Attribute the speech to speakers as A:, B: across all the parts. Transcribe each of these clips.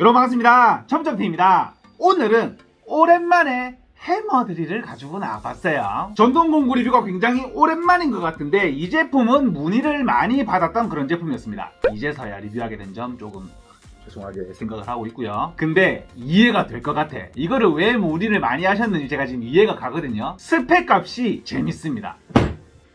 A: 여러분 반갑습니다. 첨정태입니다. 오늘은 오랜만에 해머 드릴을 가지고 나와봤어요. 전동 공구 리뷰가 굉장히 오랜만인 것 같은데 이 제품은 문의를 많이 받았던 그런 제품이었습니다. 이제서야 리뷰하게 된 점 조금 죄송하게 생각을 하고 있고요. 근데 이해가 될 것 같아. 이거를 왜 문의를 많이 하셨는지 제가 지금 이해가 가거든요. 스펙 값이 재밌습니다.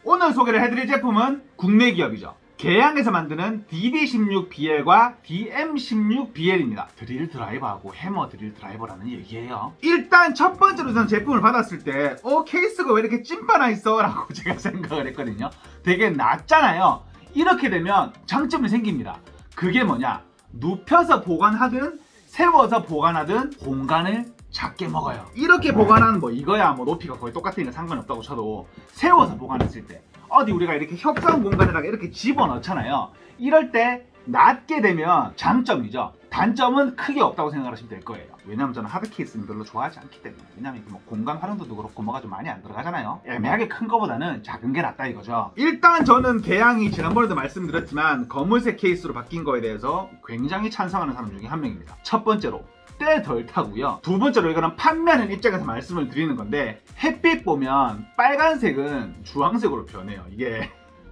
A: 오늘 소개를 해드릴 제품은 국내 기업이죠. 개양에서 만드는 DB16BL과 DM16BL입니다. 드릴 드라이버하고 해머 드릴 드라이버라는 얘기예요. 일단 첫 번째로 저는 제품을 받았을 때, 어, 케이스가 왜 이렇게 찐빠나 있어? 라고 제가 생각을 했거든요. 되게 낮잖아요. 이렇게 되면 장점이 생깁니다. 그게 뭐냐? 눕혀서 보관하든 세워서 보관하든 공간을 작게 먹어요. 이렇게 보관하는 뭐 이거야 뭐 높이가 거의 똑같으니까 상관없다고 쳐도 세워서 보관했을 때 어디 우리가 이렇게 협상 공간에다가 이렇게 집어넣잖아요. 이럴 때 낮게 되면 장점이죠. 단점은 크게 없다고 생각하시면 될 거예요. 왜냐면 저는 하드 케이스는 별로 좋아하지 않기 때문에. 왜냐면 이게 뭐 공간 활용도도 그렇고 뭐가 좀 많이 안 들어가잖아요. 애매하게 큰 거보다는 작은 게 낫다 이거죠. 일단 저는 개양이 지난번에도 말씀드렸지만 검은색 케이스로 바뀐 거에 대해서 굉장히 찬성하는 사람 중에 한 명입니다. 첫 번째로 때 덜 타고요. 두 번째로 이거는 판매하는 입장에서 말씀을 드리는 건데 햇빛 보면 빨간색은 주황색으로 변해요. 이게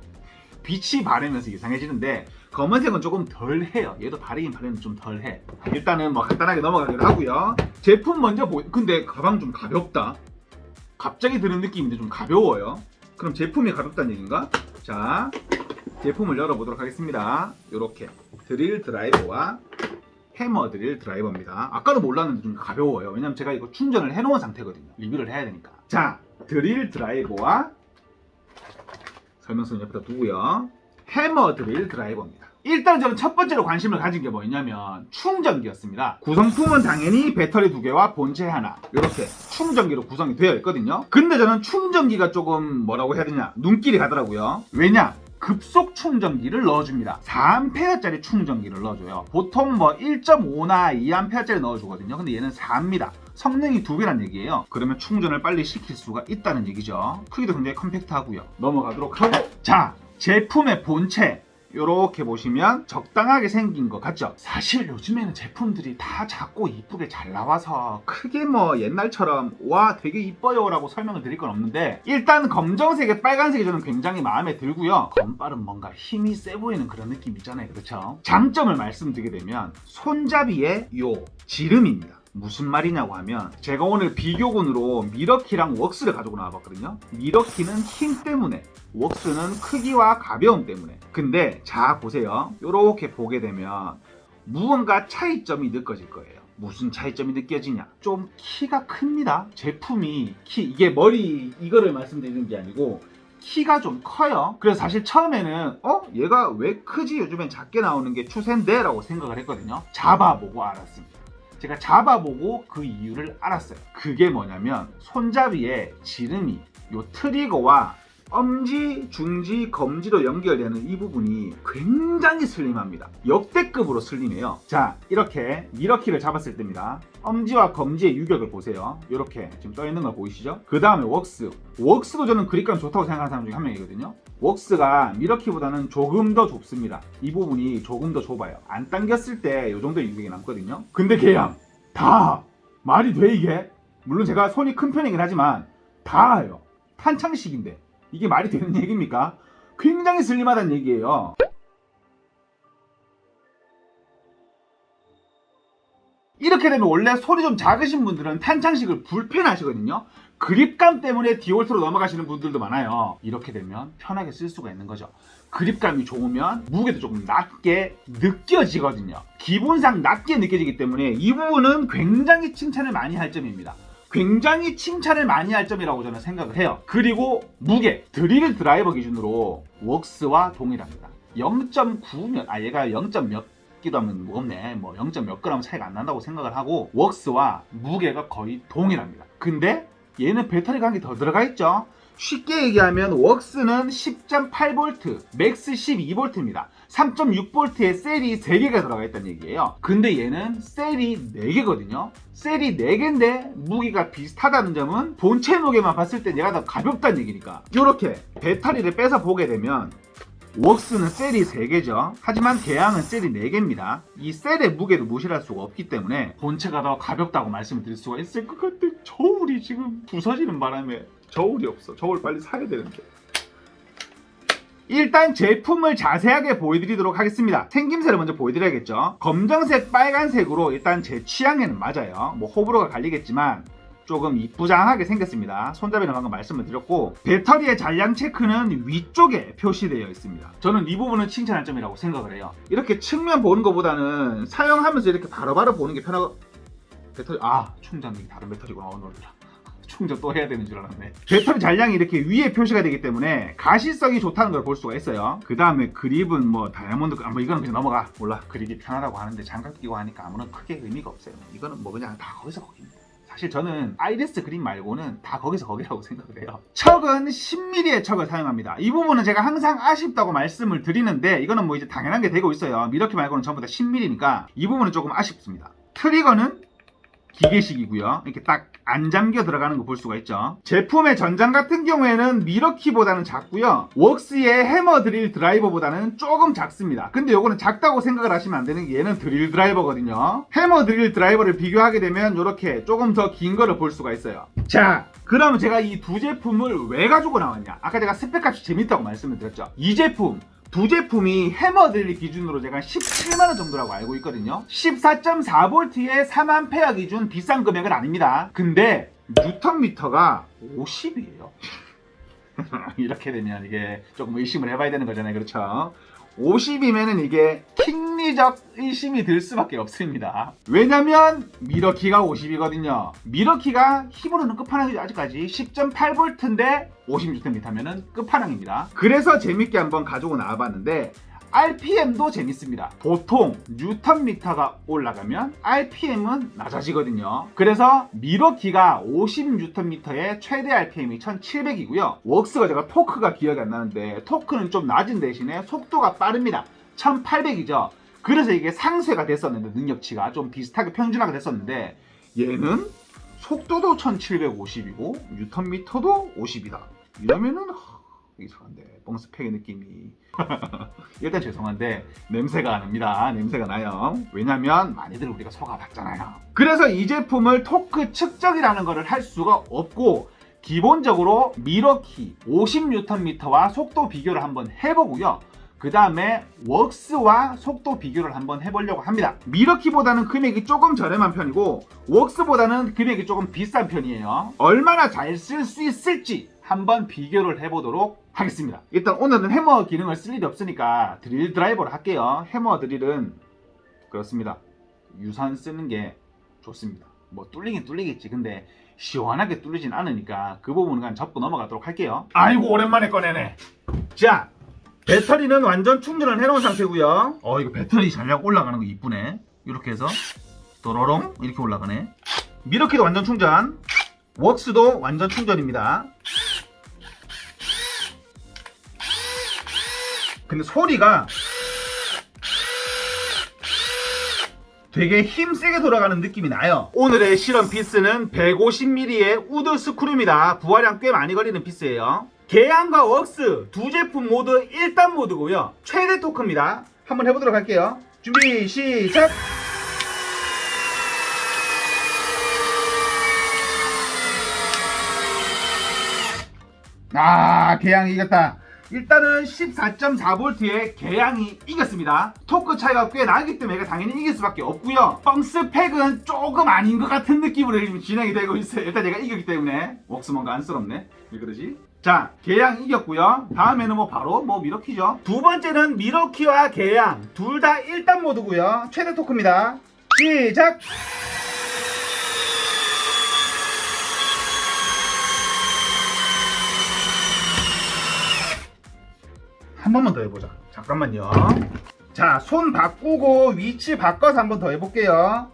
A: 빛이 바르면서 이상해지는데 검은색은 조금 덜 해요. 얘도 바르긴 바르면 좀덜 해. 일단은 뭐 간단하게 넘어가기로 하고요. 제품 먼저 보. 근데 가방 좀 가볍다. 갑자기 드는 느낌인데 좀 가벼워요. 그럼 제품이 가볍다는 얘기인가? 자, 제품을 열어보도록 하겠습니다. 이렇게 드릴 드라이버와 해머 드릴 드라이버입니다. 아까도 몰랐는데 좀 가벼워요. 왜냐면 제가 이거 충전을 해놓은 상태거든요. 리뷰를 해야 되니까. 자, 드릴 드라이버와 설명서는 옆에다 두고요. 해머 드릴 드라이버입니다. 일단 저는 첫 번째로 관심을 가진 게 뭐였냐면 충전기였습니다. 구성품은 당연히 배터리 두 개와 본체 하나 이렇게 충전기로 구성이 되어 있거든요. 근데 저는 충전기가 조금 뭐라고 해야 되냐 눈길이 가더라고요. 왜냐? 급속 충전기를 넣어줍니다. 4A짜리 충전기를 넣어줘요. 보통 뭐 1.5나 2A짜리 넣어주거든요. 근데 얘는 4입니다. 성능이 두 배란 얘기예요. 그러면 충전을 빨리 시킬 수가 있다는 얘기죠. 크기도 굉장히 컴팩트하고요. 넘어가도록 하고 자 제품의 본체 이렇게 보시면 적당하게 생긴 것 같죠? 사실 요즘에는 제품들이 다 작고 이쁘게 잘 나와서 크게 뭐 옛날처럼 와 되게 이뻐요 라고 설명을 드릴 건 없는데 일단 검정색에 빨간색이 저는 굉장히 마음에 들고요 검빨은 뭔가 힘이 세 보이는 그런 느낌 있잖아요 그렇죠? 장점을 말씀드리게 되면 손잡이의 요 지름입니다 무슨 말이냐고 하면 제가 오늘 비교군으로 미러키랑 웍스를 가지고 나와봤거든요. 미러키는 힘 때문에 웍스는 크기와 가벼움 때문에. 근데 자 보세요. 이렇게 보게 되면 무언가 차이점이 느껴질 거예요. 무슨 차이점이 느껴지냐? 좀 키가 큽니다. 제품이 키 이게 머리 이거를 말씀드리는 게 아니고 키가 좀 커요. 그래서 사실 처음에는 어? 얘가 왜 크지? 요즘엔 작게 나오는 게 추세인데? 라고 생각을 했거든요. 잡아보고 알았습니다 제가 잡아보고 그 이유를 알았어요. 그게 뭐냐면 손잡이에 지름이 요 트리거와 엄지, 중지, 검지로 연결되는 이 부분이 굉장히 슬림합니다. 역대급으로 슬림해요. 자, 이렇게 미러키를 잡았을 때입니다. 엄지와 검지의 유격을 보세요. 이렇게 지금 떠 있는 거 보이시죠? 그 다음에 웍스. 웍스도 저는 그립감 좋다고 생각하는 사람 중에 한 명이거든요. 웍스가 미러키보다는 조금 더 좁습니다. 이 부분이 조금 더 좁아요. 안 당겼을 때 이 정도의 유격이 남거든요. 근데 걔야 다 말이 돼 이게? 물론 제가 손이 큰 편이긴 하지만 다예요. 탄창식인데 이게 말이 되는 얘기입니까? 굉장히 슬림하다는 얘기예요. 이렇게 되면 원래 소리 좀 작으신 분들은 탄창식을 불편하시거든요. 그립감 때문에 디올트로 넘어가시는 분들도 많아요. 이렇게 되면 편하게 쓸 수가 있는 거죠. 그립감이 좋으면 무게도 조금 낮게 느껴지거든요. 기본상 낮게 느껴지기 때문에 이 부분은 굉장히 칭찬을 많이 할 점입니다. 굉장히 칭찬을 많이 할 점이라고 저는 생각을 해요. 그리고 무게, 드릴 드라이버 기준으로 웍스와 동일합니다. 0.9면, 아 얘가 0. 몇 기도 하면 무겁네. 뭐 0. 몇 그램 차이가 안 난다고 생각을 하고 웍스와 무게가 거의 동일합니다. 근데 얘는 배터리가 한 개 더 들어가 있죠. 쉽게 얘기하면 웍스는 10.8V, 맥스 12V입니다. 3.6V에 셀이 3개가 들어가 있다는 얘기예요. 근데 얘는 셀이 4개거든요. 셀이 4개인데 무게가 비슷하다는 점은 본체 무게만 봤을 때 얘가 더 가볍다는 얘기니까. 이렇게 배터리를 빼서 보게 되면 웍스는 셀이 3개죠. 하지만 개양은 셀이 4개입니다. 이 셀의 무게를 무시할 수가 없기 때문에 본체가 더 가볍다고 말씀을 드릴 수가 있을 것 같아. 저울이 지금 부서지는 바람에 저울이 없어. 저울 빨리 사야 되는데. 일단 제품을 자세하게 보여드리도록 하겠습니다. 생김새를 먼저 보여드려야겠죠. 검정색, 빨간색으로 일단 제 취향에는 맞아요. 뭐 호불호가 갈리겠지만 조금 이쁘장하게 생겼습니다. 손잡이는 방금 말씀을 드렸고 배터리의 잔량 체크는 위쪽에 표시되어 있습니다. 저는 이 부분은 칭찬할 점이라고 생각을 해요. 이렇게 측면 보는 것보다는 사용하면서 이렇게 바로바로 보는 게 편하고 배터리 아 충전기 다른 배터리구나 오늘이라 충전 또 해야 되는 줄 알았네. 배터리 잔량이 이렇게 위에 표시가 되기 때문에 가시성이 좋다는 걸 볼 수가 있어요. 그 다음에 그립은 뭐 다이아몬드, 아, 뭐 이거는 그냥 넘어가. 몰라. 그립이 편하다고 하는데 장갑 끼고 하니까 아무런 크게 의미가 없어요. 이거는 뭐 그냥 다 거기서 거기입니다. 사실 저는 아이리스 그립 말고는 다 거기서 거기라고 생각을 해요. 척은 10mm의 척을 사용합니다. 이 부분은 제가 항상 아쉽다고 말씀을 드리는데 이거는 뭐 이제 당연한 게 되고 있어요. 미러키 말고는 전부 다 10mm니까 이 부분은 조금 아쉽습니다. 트리거는 기계식이고요. 이렇게 딱 안 잠겨 들어가는 거 볼 수가 있죠. 제품의 전장 같은 경우에는 미러키보다는 작고요. 웍스의 해머 드릴 드라이버보다는 조금 작습니다. 근데 요거는 작다고 생각을 하시면 안 되는 게 얘는 드릴 드라이버거든요. 해머 드릴 드라이버를 비교하게 되면 이렇게 조금 더 긴 거를 볼 수가 있어요. 자, 그러면 제가 이 두 제품을 왜 가지고 나왔냐? 아까 제가 스펙 값이 재밌다고 말씀을 드렸죠. 이 제품 두 제품이 해머드릴 기준으로 제가 17만원 정도라고 알고 있거든요. 14.4V의 3A 기준 비싼 금액은 아닙니다. 근데 뉴턴미터가 50이에요. 이렇게 되면 이게 조금 의심을 해봐야 되는 거잖아요. 그렇죠 50이면은 이게 킹리적 의심이 들 수밖에 없습니다. 왜냐면 미러키가 50이거든요. 미러키가 힘으로는 끝판왕이죠. 아직까지 10.8V인데 56m면은 끝판왕입니다. 그래서 재밌게 한번 가지고 나와봤는데 RPM도 재밌습니다. 보통 뉴턴미터가 올라가면 RPM은 낮아지거든요. 그래서 미러키가 50뉴턴미터의 최대 RPM이 1700이고요. 웍스가 제가 토크가 기억이 안 나는데 토크는 좀 낮은 대신에 속도가 빠릅니다. 1800이죠. 그래서 이게 상쇄가 됐었는데 능력치가 좀 비슷하게 평준화가 됐었는데 얘는 속도도 1750이고 뉴턴미터도 50이다. 이러면은 하, 이상한데 뻥스펙의 느낌이 일단 죄송한데 냄새가 납니다. 냄새가 나요. 왜냐면 많이들 우리가 속아봤잖아요. 그래서 이 제품을 토크 측정이라는 것을 할 수가 없고 기본적으로 미러키 50Nm와 속도 비교를 한번 해보고요. 그 다음에 웍스와 속도 비교를 한번 해보려고 합니다. 미러키보다는 금액이 조금 저렴한 편이고 웍스보다는 금액이 조금 비싼 편이에요. 얼마나 잘 쓸 수 있을지 한번 비교를 해보도록 하겠습니다. 일단 오늘은 해머 기능을 쓸 일이 없으니까 드릴 드라이버를 할게요. 해머 드릴은 그렇습니다. 유산 쓰는 게 좋습니다. 뭐 뚫리긴 뚫리겠지. 근데 시원하게 뚫리진 않으니까 그 부분은 그냥 접고 넘어가도록 할게요. 아이고 오랜만에 꺼내네. 자 배터리는 완전 충전을 해놓은 상태고요. 어 이거 배터리 잔량 올라가는 거 이쁘네. 이렇게 해서 도로롱 이렇게 올라가네. 미러키도 완전 충전. 웍스도 완전 충전입니다. 근데 소리가 되게 힘세게 돌아가는 느낌이 나요. 오늘의 실험 피스는 150mm의 우드 스크류입니다. 부하량 꽤 많이 걸리는 피스예요. 계양과 웍스 두 제품 모두 1단 모드고요. 최대 토크입니다. 한번 해보도록 할게요. 준비 시작! 아, 개양이 이겼다. 일단은 14.4V의 개양이 이겼습니다. 토크 차이가 꽤 나기 때문에 얘가 당연히 이길 수밖에 없고요. 펑스팩은 조금 아닌 것 같은 느낌으로 지금 진행이 되고 있어요. 일단 얘가 이겼기 때문에 웍스 뭔가 안쓰럽네. 왜 그러지? 자, 개양 이겼고요. 다음에는 뭐 바로 뭐 미러키죠. 두 번째는 미러키와 개양 둘 다 1단 모드고요. 최대 토크입니다. 시작! 한 번만 더 해보자. 잠깐만요. 자, 손 바꾸고 위치 바꿔서 한 번 더 해볼게요.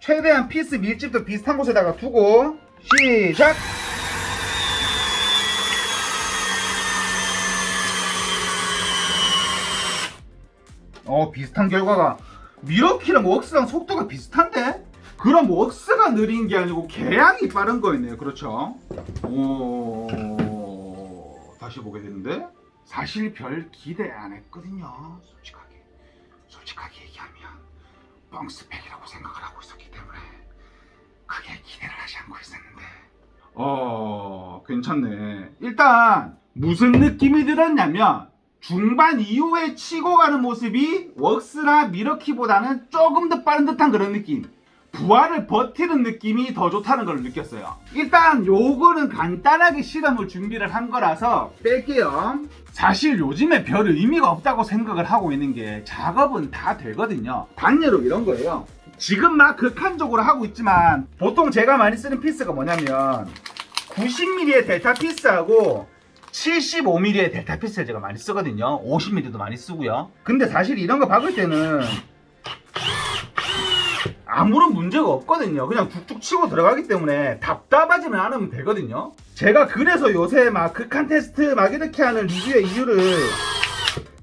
A: 최대한 피스 밀집도 비슷한 곳에다가 두고 시작! 어, 비슷한 결과가 미러키랑 웍스랑 속도가 비슷한데? 그럼 웍스가 느린 게 아니고 개양이 빠른 거였네요. 그렇죠? 오, 다시 보게 되는데? 사실 별 기대 안 했거든요. 솔직하게. 솔직하게 얘기하면 뻥스펙이라고 생각을 하고 있었기 때문에 크게 기대를 하지 않고 있었는데 어 괜찮네. 일단 무슨 느낌이 들었냐면 중반 이후에 치고 가는 모습이 웍스나 미러키보다는 조금 더 빠른 듯한 그런 느낌. 부하를 버티는 느낌이 더 좋다는 걸 느꼈어요. 일단 요거는 간단하게 실험을 준비를 한 거라서 뺄게요. 사실 요즘에 별 의미가 없다고 생각을 하고 있는 게 작업은 다 되거든요. 단예로 이런 거예요. 지금 막 극한적으로 하고 있지만 보통 제가 많이 쓰는 피스가 뭐냐면 90mm의 델타 피스하고 75mm의 델타 피스를 제가 많이 쓰거든요. 50mm도 많이 쓰고요. 근데 사실 이런 거 박을 때는 아무런 문제가 없거든요. 그냥 툭툭 치고 들어가기 때문에 답답하지만 않으면 되거든요. 제가 그래서 요새 막 극한 테스트 막 이렇게 하는 리뷰의 이유를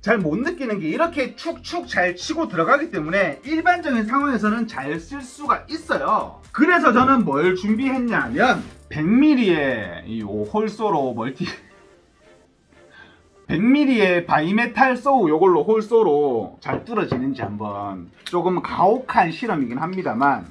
A: 잘 못 느끼는 게 이렇게 축축 잘 치고 들어가기 때문에 일반적인 상황에서는 잘 쓸 수가 있어요. 그래서 저는 뭘 준비했냐면 100mm의 이 홀소로 멀티 100mm의 바이메탈 소우 요걸로 홀소로 잘 뚫어지는지 한번 조금 가혹한 실험이긴 합니다만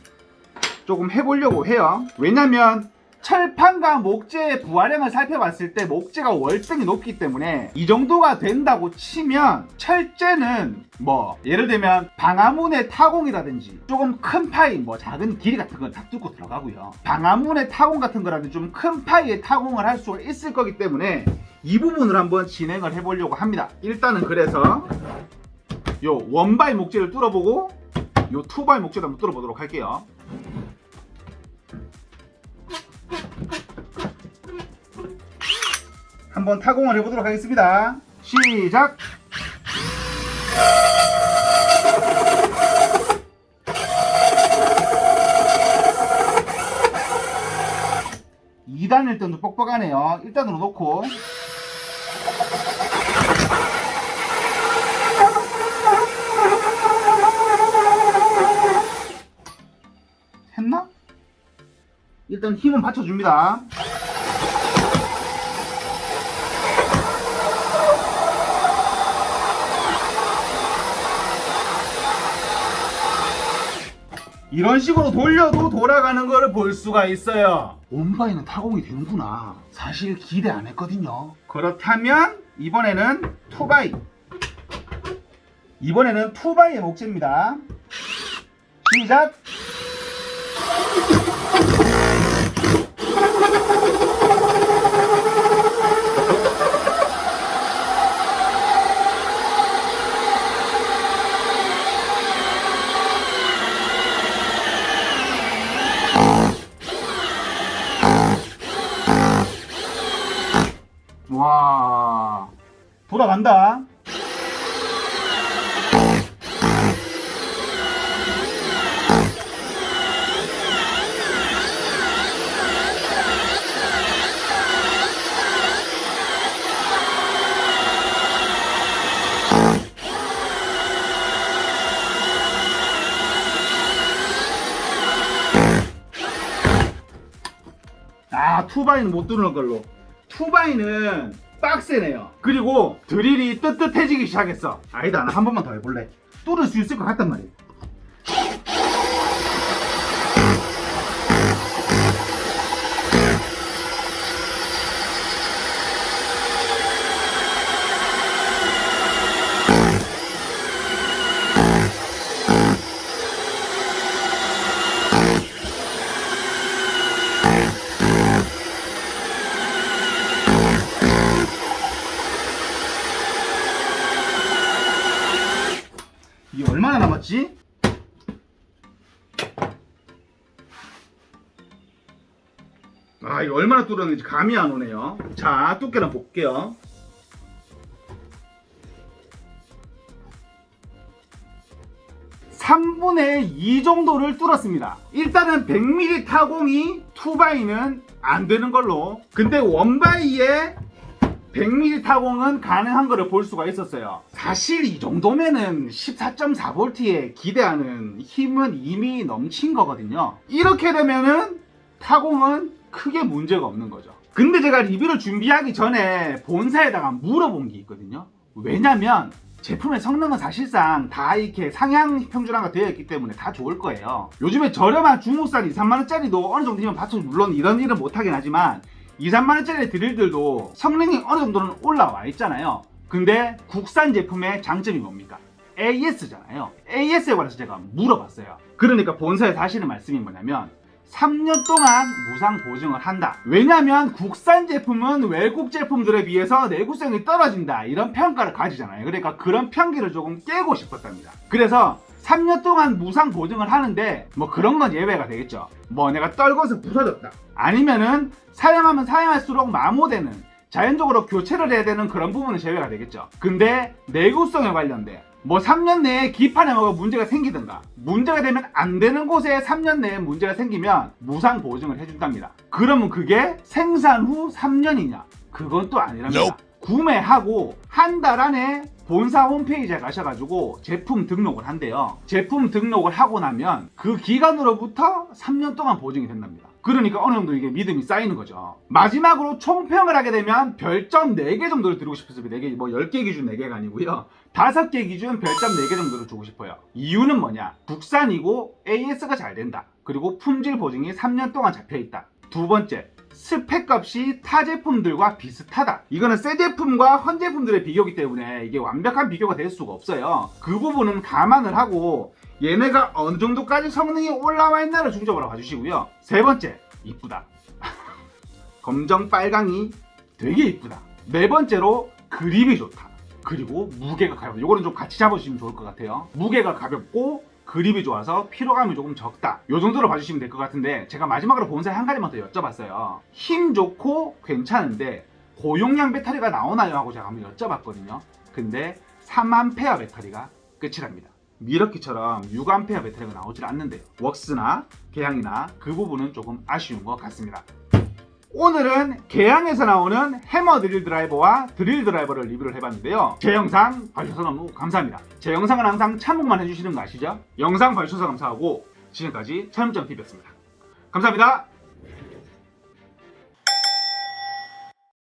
A: 조금 해보려고 해요. 왜냐면 철판과 목재의 부하량을 살펴봤을 때 목재가 월등히 높기 때문에 이 정도가 된다고 치면 철재는 뭐 예를 들면 방화문의 타공이라든지 조금 큰 파이 뭐 작은 길이 같은 건 다 뚫고 들어가고요 방화문의 타공 같은 거라든지 좀 큰 파이의 타공을 할 수가 있을 거기 때문에 이 부분을 한번 진행을 해보려고 합니다 일단은 그래서 요 원바이 목재를 뚫어보고 요 투바이 목재도 한번 뚫어보도록 할게요 한번 타공을 해보도록 하겠습니다. 시작! 이단일 때도 뻑뻑하네요. 1단으로 놓고 일단 힘은 받쳐줍니다. 이런 식으로 돌려도 돌아가는 거를 볼 수가 있어요. 온바이는 타공이 되는구나. 사실 기대 안 했거든요. 그렇다면 이번에는 투바이. 이번에는 투바이의 목재입니다. 시작. 돌아간다. 아 투바이는 못 뚫는 걸로. 투바이는 빡세네요. 그리고 드릴이 뜨뜻해지기 시작했어. 아니다 나 한 번만 더 해볼래. 뚫을 수 있을 것 같단 말이야 이게 얼마나 남았지? 아 이거 얼마나 뚫었는지 감이 안 오네요 자 한번 볼게요 삼분의2 정도를 뚫었습니다 일단은 100mm 타공이 투바이는 안 되는 걸로 근데 원바이에 100mm 타공은 가능한 거를 볼 수가 있었어요. 사실 이 정도면은 14.4V에 기대하는 힘은 이미 넘친 거거든요. 이렇게 되면은 타공은 크게 문제가 없는 거죠. 근데 제가 리뷰를 준비하기 전에 본사에다가 물어본 게 있거든요. 왜냐면 제품의 성능은 사실상 다 이렇게 상향 평준화가 되어 있기 때문에 다 좋을 거예요. 요즘에 저렴한 중국산 2, 3만 원짜리도 어느 정도면 봐도 물론 이런 일은 못하긴 하지만 2, 3만 원짜리 드릴들도 성능이 어느 정도는 올라와 있잖아요. 근데 국산 제품의 장점이 뭡니까? AS잖아요. AS에 관해서 제가 물어봤어요. 그러니까 본사에서 하시는 말씀이 뭐냐면 3년 동안 무상 보증을 한다. 왜냐면 국산 제품은 외국 제품들에 비해서 내구성이 떨어진다. 이런 평가를 가지잖아요. 그러니까 그런 편견을 조금 깨고 싶었답니다. 그래서 3년 동안 무상 보증을 하는데 뭐 그런 건 예외가 되겠죠. 뭐 내가 떨궈서 부서졌다. 아니면은 사용하면 사용할수록 마모되는 자연적으로 교체를 해야 되는 그런 부분은 제외가 되겠죠. 근데 내구성에 관련된 뭐 3년 내에 기판에 뭐가 문제가 생기든가 문제가 되면 안 되는 곳에 3년 내에 문제가 생기면 무상 보증을 해준답니다. 그러면 그게 생산 후 3년이냐? 그건 또 아니랍니다. 구매하고 한 달 안에 본사 홈페이지에 가셔가지고 제품 등록을 한대요. 제품 등록을 하고 나면 그 기간으로부터 3년 동안 보증이 된답니다. 그러니까 어느 정도 이게 믿음이 쌓이는 거죠. 마지막으로 총평을 하게 되면 별점 4개 정도를 드리고 싶습니다. 4개, 뭐 10개 기준 4개가 아니고요. 5개 기준 별점 4개 정도를 주고 싶어요. 이유는 뭐냐? 국산이고 AS가 잘 된다. 그리고 품질 보증이 3년 동안 잡혀 있다. 두 번째, 스펙 값이 타 제품들과 비슷하다. 이거는 새 제품과 헌 제품들의 비교이기 때문에 이게 완벽한 비교가 될 수가 없어요. 그 부분은 감안을 하고 얘네가 어느 정도까지 성능이 올라와 있나를 중점으로 봐주시고요. 세 번째, 이쁘다. 검정 빨강이 되게 이쁘다. 네 번째로 그립이 좋다. 그리고 무게가 가볍다. 요거는 좀 같이 잡으시면 좋을 것 같아요. 무게가 가볍고 그립이 좋아서 피로감이 조금 적다. 요 정도로 봐주시면 될 것 같은데 제가 마지막으로 본사에 한 가지만 더 여쭤봤어요. 힘 좋고 괜찮은데 고용량 배터리가 나오나요? 하고 제가 한번 여쭤봤거든요. 근데 3A 배터리가 끝이랍니다. 미러키처럼 6A 배터리가 나오질 않는데요. 웍스나 개양이나 그 부분은 조금 아쉬운 것 같습니다. 오늘은 개양에서 나오는 해머 드릴 드라이버와 드릴 드라이버를 리뷰를 해봤는데요. 제 영상 봐주셔서 너무 감사합니다. 제 영상은 항상 참고만 해주시는 거 아시죠? 영상 봐주셔서 감사하고 지금까지 차염점TV였습니다. 감사합니다.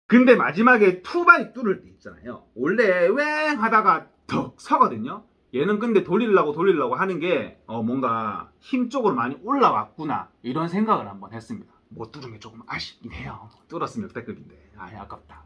A: 근데 마지막에 투바이 뚫을 때 있잖아요. 원래 웽 하다가 덕 서거든요. 얘는 근데 돌리려고 돌리려고 하는 게 어, 뭔가 힘 쪽으로 많이 올라왔구나 이런 생각을 한번 했습니다. 못 뚫은 게 조금 아쉽긴 해요. 뚫었으면 역대급인데 아 아깝다.